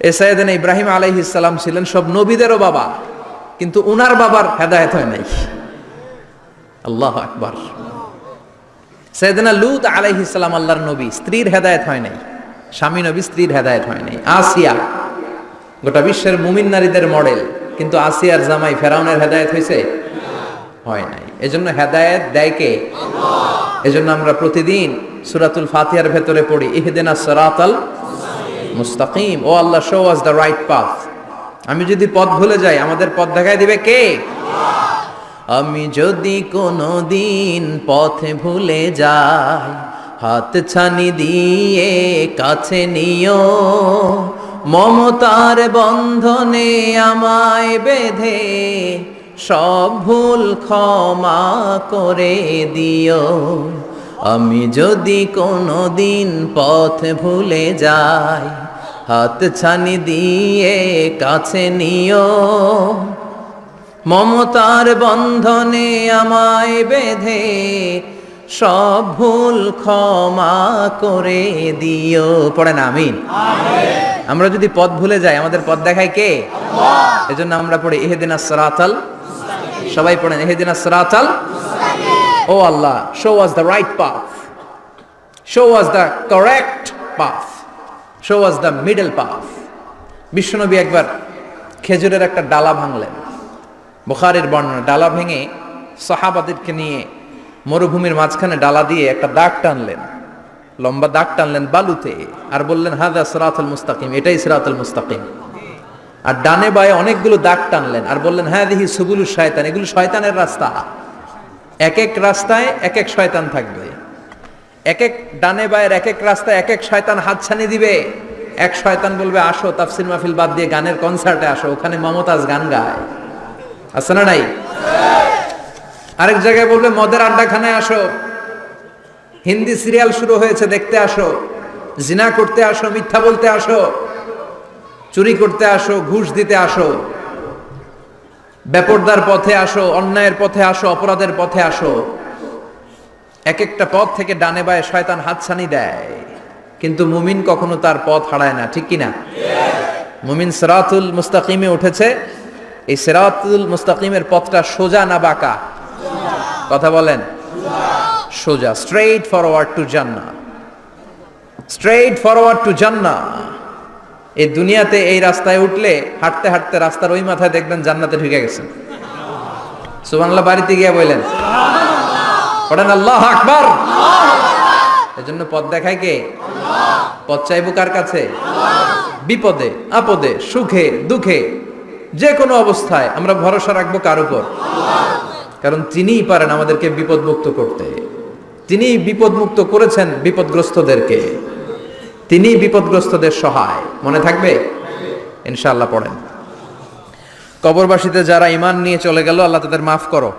এ সাইয়েদেন ইব্রাহিম আলাইহিস সালাম ছিলেন সব নবীদেরও বাবা, কিন্তু উনার বাবার হেদায়েত হয় নাই। আল্লাহ আকবার। সৈয়দনা লুত আলাইহিস সালাম আল্লাহর নবী, স্ত্রীর হেদায়েত হয় নাই। স্বামী নবী, স্ত্রীর হেদায়েত হয় নাই। আসিয়া, গোটা বিশ্বের মুমিন নারীদের মডেল, কিন্তু আসিয়ার জামাই ফেরাউনের হেদায়েত হয়েছে হয় নাই। এজন্য হেদায়েত দেয় কে? এজন্য আমরা প্রতিদিন সুরাতুল ফাতিহার ভেতরে পড়ি, ইহদিনা সরাতাল মুস্তাকিম। O Allah show us the right path আমি যদি পথ ভুলে যাই, আমাদের পথ দেখায় দিবে কে? আমি যদি কোনো দিন পথে ভুলে যাই, হাত ছানি দিয়ে কাছে নিও, মমতার বন্ধনে আমায় বেঁধে, সব ভুল ক্ষমা করে দিও। আমি যদি কোনো দিন পথ ভুলে যাই হাত ছানি দিয়ে কাছে নিও। মমতার বন্ধনে আমায় বেঁধে সব ভুল ক্ষমা করে দিও। পড়েন আমিন? আমরা যদি পথ ভুলে যাই আমাদের পথ দেখায় কে? এজন্য আমরা পড়ি এহেদিন সরাতাল সবাই পড়েন এহেদিন সরাতাল O Allah show us the right path show us the correct path show us the middle path বিশ্বনবী একবার খেজুরের একটা ডালা ভাঙলেন। বুখারের বর্ণনা, ডালা ভেঙে সাহাবাদেরকে নিয়ে মরুভূমির মাঝখানে ডালা দিয়ে একটা দাগ টানলেন। লম্বা দাগ টানলেন বালুতে আর বললেন হাদা সিরাতুল মুস্তাকিম। এটাই সিরাতুল মুস্তাকিম। আর ডানে বায়ে অনেকগুলো দাগ টানলেন আর বললেন হ্যাঁ দেখি সুবুলু শয়তান। এগুলো শয়তানের রাস্তা। এক এক রাস্তায় এক এক শয়তান থাকবে। এক এক ডানে বায়ের এক এক রাস্তায় এক এক শয়তান হাতছানি দিবে। এক শয়তান বলবে, আসো, তাফসির মাহফিল বাদ দিয়ে গানের কনসার্টে আসো, ওখানে মমতাজ গান গায়। আছে না নাই? আরেক জায়গায় বলবে, মদের আড্ডাখানায় আসো। হিন্দি সিরিয়াল শুরু হয়েছে, দেখতে আসো। জিনা করতে আসো, মিথ্যা বলতে আসো। চুরি করতে আসো, ঘুষ দিতে আসো। বেপরদার পথে আসো, অন্যায়ের পথে আসো, অপরাধের পথে আসো। এক একটা পথ থেকে ডানে বায়ে শয়তান হাতছানি দেয়। কিন্তু মুমিন কখনো তার পথ হারায় না, ঠিক কিনা? মুমিন সেরাতুল মুস্তাকিমে উঠেছে। এই সেরাতুল মুস্তাকিমের পথটা সোজা না বাঁকা? কথা বলেন। সোজা স্ট্রেইট ফরওয়ার্ড টু জান্না স্ট্রেইট ফরওয়ার্ড টু জান্না এই দুনিয়াতে এই রাস্তায় উঠলে হাঁটতে হাঁটতে রাস্তার ওই মাথায় দেখবেন জান্নাতে ঢুকে গেছেন। সুবহানাল্লাহ, বাড়িতে গিয়ে বললেন আল্লাহ আকবার। এজন্য পথ দেখায় কে? পথ চাইব কার কাছে? বিপদে, আপদে, সুখে, দুঃখে যে কোনো অবস্থায় আমরা ভরসা রাখব কার উপর? কারণ তিনিই পারেন আমাদেরকে বিপদমুক্ত করতে। তিনি বিপদমুক্ত করেছেন বিপদগ্রস্তদেরকে। তিনি বিপদগ্রস্তদের সহায়। মনে থাকবে? ইনশাআল্লাহ পড়েন। কবরবাসীতে যারা ইমান নিয়ে চলে গেল, আল্লাহ তাদের মাফ করো।